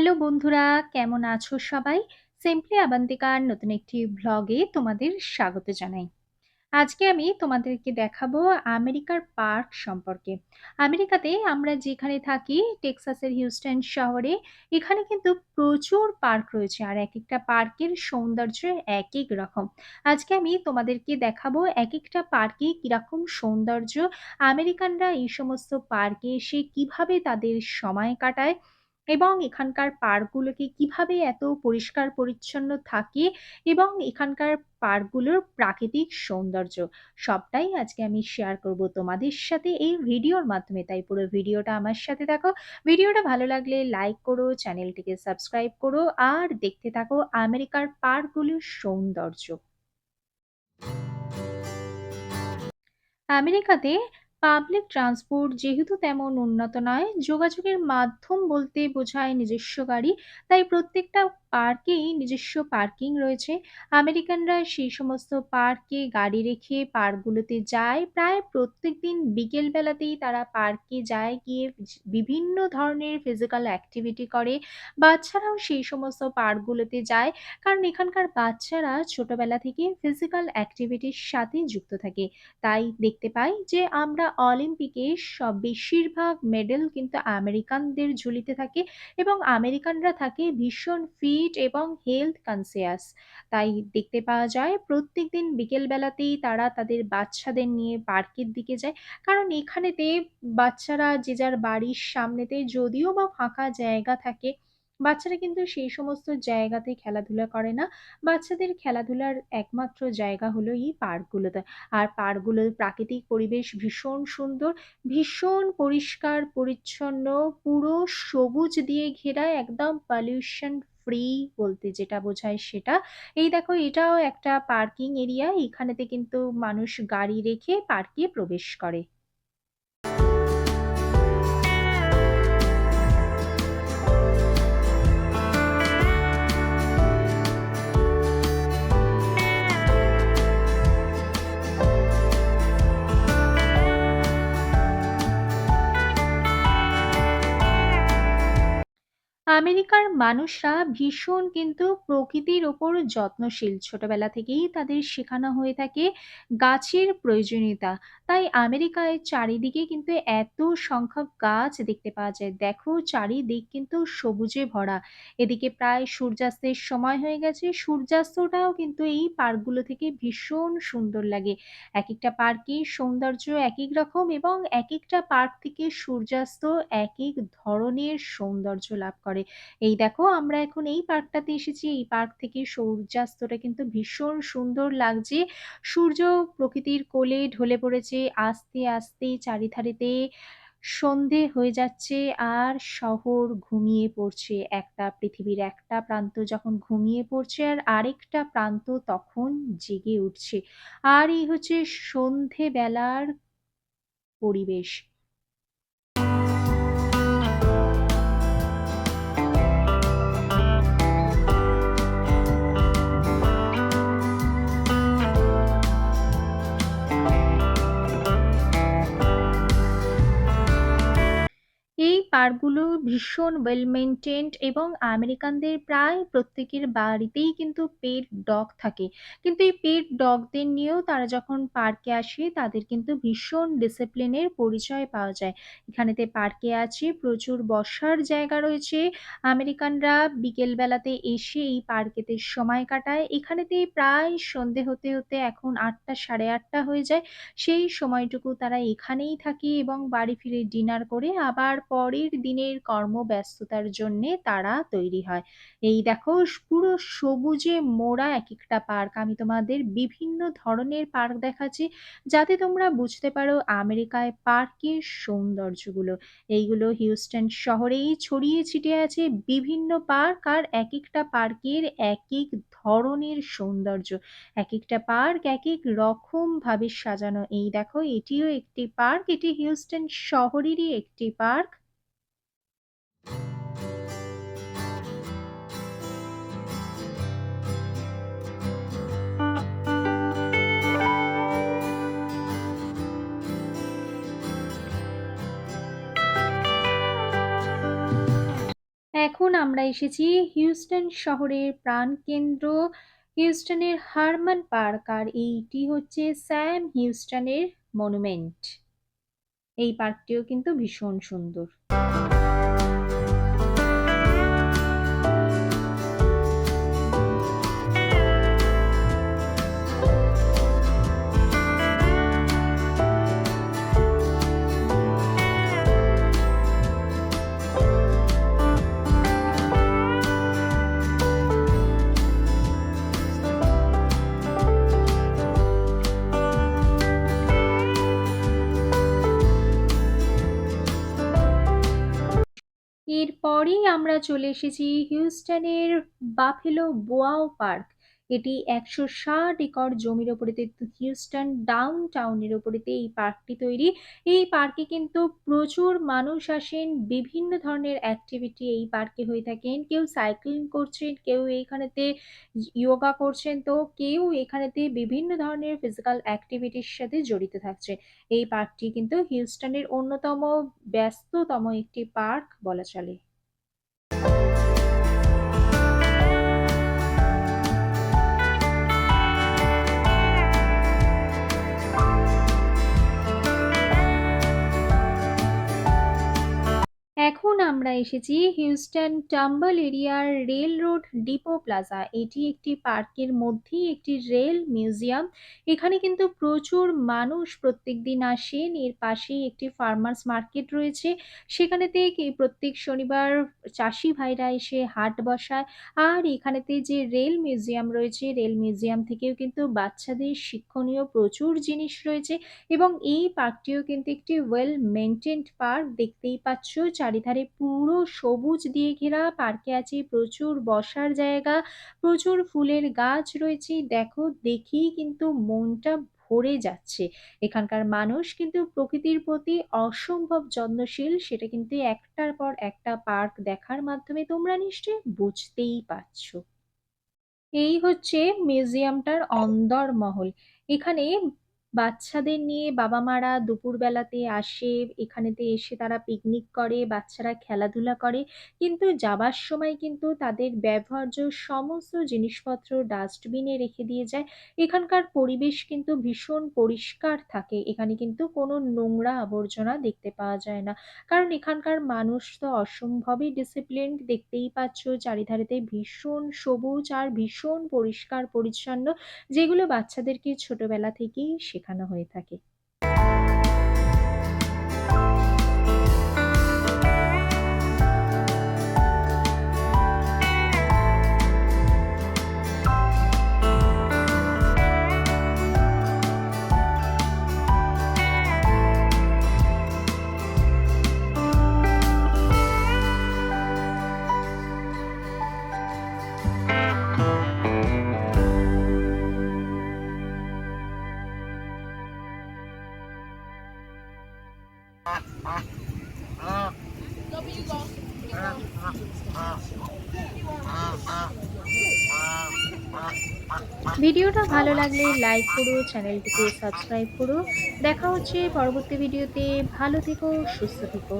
Hello বন্ধুরা, কেমন আছো সবাই? সিম্পলি আবান্তিকার নতুন একটি ভ্লগে তোমাদের স্বাগত জানাই। আজকে আমি তোমাদেরকে দেখাবো আমেরিকার পার্ক সম্পর্কে। আমেরিকাতে আমরা যেখানে থাকি টেক্সাসের হিউস্টন শহরে, এখানে কিন্তু প্রচুর পার্ক রয়েছে আর এক একটা পার্কের সৌন্দর্য এক এক রকম। আজকে আমি তোমাদেরকে দেখাবো এক একটা পার্কে কীরকম সৌন্দর্য, আমেরিকানরা এই সমস্ত পার্কে এসে কীভাবে তাদের সময় কাটায় এবং এখানকার পার্কগুলোকে কীভাবে এত পরিষ্কার পরিচ্ছন্ন থাকে এবং এখানকার পার্কগুলোর প্রাকৃতিক সৌন্দর্য? সবটাই আজকে আমি শেয়ার করব তোমাদের সাথে এই ভিডিওর মাধ্যমে। তাই পুরো ভিডিওটা আমার সাথে দেখো ভিডিওটা ভালো লাগলে লাইক করো চ্যানেলটিকে সাবস্ক্রাইব করো, আর দেখতে থাকো আমেরিকার পার্কগুলোর সৌন্দর্য। আমেরিকাতে পাবলিক ট্রান্সপোর্ট যেহেতু তেমন উন্নত নয় যোগাযোগের মাধ্যম বলতে বোঝায় নিজস্ব গাড়ি তাই প্রত্যেকটা পার্কেই নিজস্ব পার্কিং রয়েছে। আমেরিকানরা সেই সমস্ত পার্কে গাড়ি রেখে পার্কগুলোতে যায়। প্রায় প্রত্যেক দিন বিকেলবেলাতেই তারা পার্কে যায়, গিয়ে বিভিন্ন ধরনের ফিজিক্যাল অ্যাক্টিভিটি করে। বাচ্চারাও সেই সমস্ত পার্কগুলোতে যায়, কারণ এখানকার বাচ্চারা ছোটবেলা থেকে ফিজিক্যাল অ্যাক্টিভিটির সাথে যুক্ত থাকে। তাই দেখতে পাই যে আমরা অলিম্পিকে সব, বেশিরভাগ মেডেল কিন্তু আমেরিকানদের ঝুলিতে থাকে এবং আমেরিকানরা থাকে ভীষণ ফিট এবং হেলথ কনসিয়াস তাই দেখতে পাওয়া যায় প্রত্যেক দিন বিকেলবেলাতেই তারা তাদের বাচ্চাদের নিয়ে পার্কের দিকে যায়। কারণ এখানেতে বাচ্চারা যে যার বাড়ির সামনেতে যদিও বা ফাঁকা জায়গা থাকে, বাচ্চারা কিন্তু সেই সমস্ত জায়গাতে খেলাধুলা করে না। বাচ্চাদের খেলাধুলার একমাত্র জায়গা হলো এই পার্কগুলোতে। আর পার্কগুলোর প্রাকৃতিক পরিবেশ ভীষণ সুন্দর, ভীষণ পরিষ্কার, পরিচ্ছন্ন, পুরো সবুজ দিয়ে ঘেরা, একদম পলিউশন ফ্রি বলতে যেটা বোঝায় সেটা। এই দেখো এটাও একটা পার্কিং এরিয়া এখানেতে কিন্তু মানুষ গাড়ি রেখে পার্কে প্রবেশ করে। আমেরিকার মানুষরা ভীষণ কিন্তু প্রকৃতির ওপর যত্নশীল। ছোটবেলা থেকেই তাদের শেখানো হয়ে থাকে গাছের প্রয়োজনীয়তা। তাই আমেরিকায় চারিদিকে কিন্তু এত সংখ্যক গাছ দেখতে পাওয়া যায়। দেখো, চারিদিক কিন্তু সবুজে ভরা। এদিকে প্রায় সূর্যাস্তের সময় হয়ে গেছে। সূর্যাস্তটাও কিন্তু এই পার্কগুলো থেকে ভীষণ সুন্দর লাগে। এক একটা পার্কের সৌন্দর্য এক এক রকম এবং এক একটা পার্ক থেকে সূর্যাস্ত এক এক ধরনের সৌন্দর্য লাভ করে। এই দেখো, আমরা এখন এই পার্কটাতে এসেছি। এই পার্ক থেকে সূর্যাস্তটা কিন্তু ভীষণ সুন্দর লাগছে। সূর্য প্রকৃতির কোলে ঢলে পড়েছে। আস্তে আস্তে চারিধারেতে সন্ধে হয়ে যাচ্ছে আর শহর ঘুমিয়ে পড়ছে। একটা পৃথিবীর একটা প্রান্ত যখন ঘুমিয়ে পড়ছে আর আরেকটা প্রান্ত তখন জেগে উঠছে। আর এই হচ্ছে সন্ধেবেলার পরিবেশ। পার্কগুলো ভীষণ ওয়েল মেইনটেইনড এবং আমেরিকানদের প্রায় প্রত্যেকের বাড়িতেই কিন্তু পেট ডগ থাকে। কিন্তু এই পেট ডগদের নিয়েও তারা যখন পার্কে আসে, তাদের কিন্তু ভীষণ ডিসিপ্লিনের পরিচয় পাওয়া যায়। এখানেতে পার্কে আছে, প্রচুর বসার জায়গা রয়েছে। আমেরিকানরা বিকেলবেলাতে এসে এই পার্কেতে সময় কাটায়। এখানেতে প্রায় সন্ধে হতে হতে এখন আটটা সাড়ে আটটা হয়ে যায়। সেই সময়টুকু তারা এখানেই থাকে এবং বাড়ি ফিরে ডিনার করে আবার পরের দিনের কর্মব্যস্ততার জন্যে তারা তৈরি হয়। এই দেখো, পুরো সবুজে মোড়া এক একটা পার্ক। আমি তোমাদের বিভিন্ন ধরনের পার্ক দেখাচ্ছি, যাতে তোমরা বুঝতে পারো আমেরিকায় পার্কের সৌন্দর্যগুলো। এইগুলো হিউস্টন শহরেই ছড়িয়ে ছিটিয়ে আছে বিভিন্ন পার্ক আর এক একটা পার্কের এক এক ধরনের সৌন্দর্য। এক একটা পার্ক এক এক রকম ভাবে সাজানো। এই দেখো, এটিও একটি পার্ক, এটি হিউস্টন শহরেরই একটি পার্ক। এখন আমরা এসেছি হিউস্টন শহরের প্রাণকেন্দ্র, হিউস্টনের হারমান পার্ক, আর এইটি হচ্ছে স্যাম হিউস্টনের মনুমেন্ট। এই পার্কটিও কিন্তু ভীষণ সুন্দর। এরপরেই আমরা চলে এসেছি হিউস্টনের বাফেলো বোয়াও পার্ক। এটি একশো ষাট একর জমির ওপরেতে হিউস্টন ডাউন টাউনের ওপরেতে এই পার্কটি তৈরি। এই পার্কে কিন্তু প্রচুর মানুষ আসেন, বিভিন্ন ধরনের অ্যাক্টিভিটি এই পার্কে হয়ে থাকেন। কেউ সাইক্লিং করছেন, কেউ এইখানেতে যোগা করছেন, তো কেউ এখানেতে বিভিন্ন ধরনের ফিজিক্যাল অ্যাক্টিভিটির সাথে জড়িত থাকছে এই পার্কটি কিন্তু হিউস্টনের অন্যতম ব্যস্ততম একটি পার্ক বলা চলে। এসেছি হিউস্টন টাম্বল এরিয়ার রেল রোড ডিপো প্লাজা। এটি একটি পার্কের মধ্যেই একটি রেল মিউজিয়াম। এখানে কিন্তু প্রচুর মানুষ প্রত্যেকদিন আসেন। এর পাশেই একটি ফার্মার্স মার্কেট রয়েছে। সেখানেতে প্রত্যেক শনিবার চাষি ভাইরা এসে হাট বসায়। আর এখানেতে যে রেল মিউজিয়াম রয়েছে, রেল মিউজিয়াম থেকেও কিন্তু বাচ্চাদের শিক্ষণীয় প্রচুর জিনিস রয়েছে। এবং এই পার্কটিও কিন্তু একটি ওয়েল মেনটেন্ড পার্ক দেখতেই পাচ্ছ, চারিধারে পুরো সবুজ দিয়ে ঘেরা পার্কে আছে প্রচুর বসার জায়গা, প্রচুর ফুলের গাছ রয়েছে। দেখো, দেখেই কিন্তু মনটা ভরে যাচ্ছে। এখানকার মানুষ কিন্তু প্রকৃতির প্রতি অসম্ভব যত্নশীল, সেটা কিন্তু একটার পর একটা পার্ক দেখার মাধ্যমে তোমরা নিশ্চয়ই বুঝতেই পারছ। এই হচ্ছে মিউজিয়ামটার অন্দরমহল। এখানে বাচ্চাদের নিয়ে বাবা মারা দুপুরবেলাতে আসে, এখানেতে এসে তারা পিকনিক করে, বাচ্চারা খেলাধুলা করে। কিন্তু যাবার সময় কিন্তু তাদের ব্যবহার্য সমস্ত জিনিসপত্র ডাস্টবিনে রেখে দিয়ে যায়। এখানকার পরিবেশ কিন্তু ভীষণ পরিষ্কার থাকে। এখানে কিন্তু কোনো নোংরা আবর্জনা দেখতে পাওয়া যায় না। কারণ এখানকার মানুষ তো অসম্ভবই ডিসিপ্লিন দেখতেই পাচ্ছ চারিধারেতে ভীষণ সবুজ আর ভীষণ পরিষ্কার পরিচ্ছন্ন যেগুলো বাচ্চাদেরকে ছোটবেলা থেকেই শেখানো হয়ে থাকে। ভিডিওটা ভালো লাগলে লাইক করো, চ্যানেলটিকে সাবস্ক্রাইব করো। দেখা হচ্ছে পরবর্তী ভিডিওতে। ভালো থেকো, সুস্থ থেকো।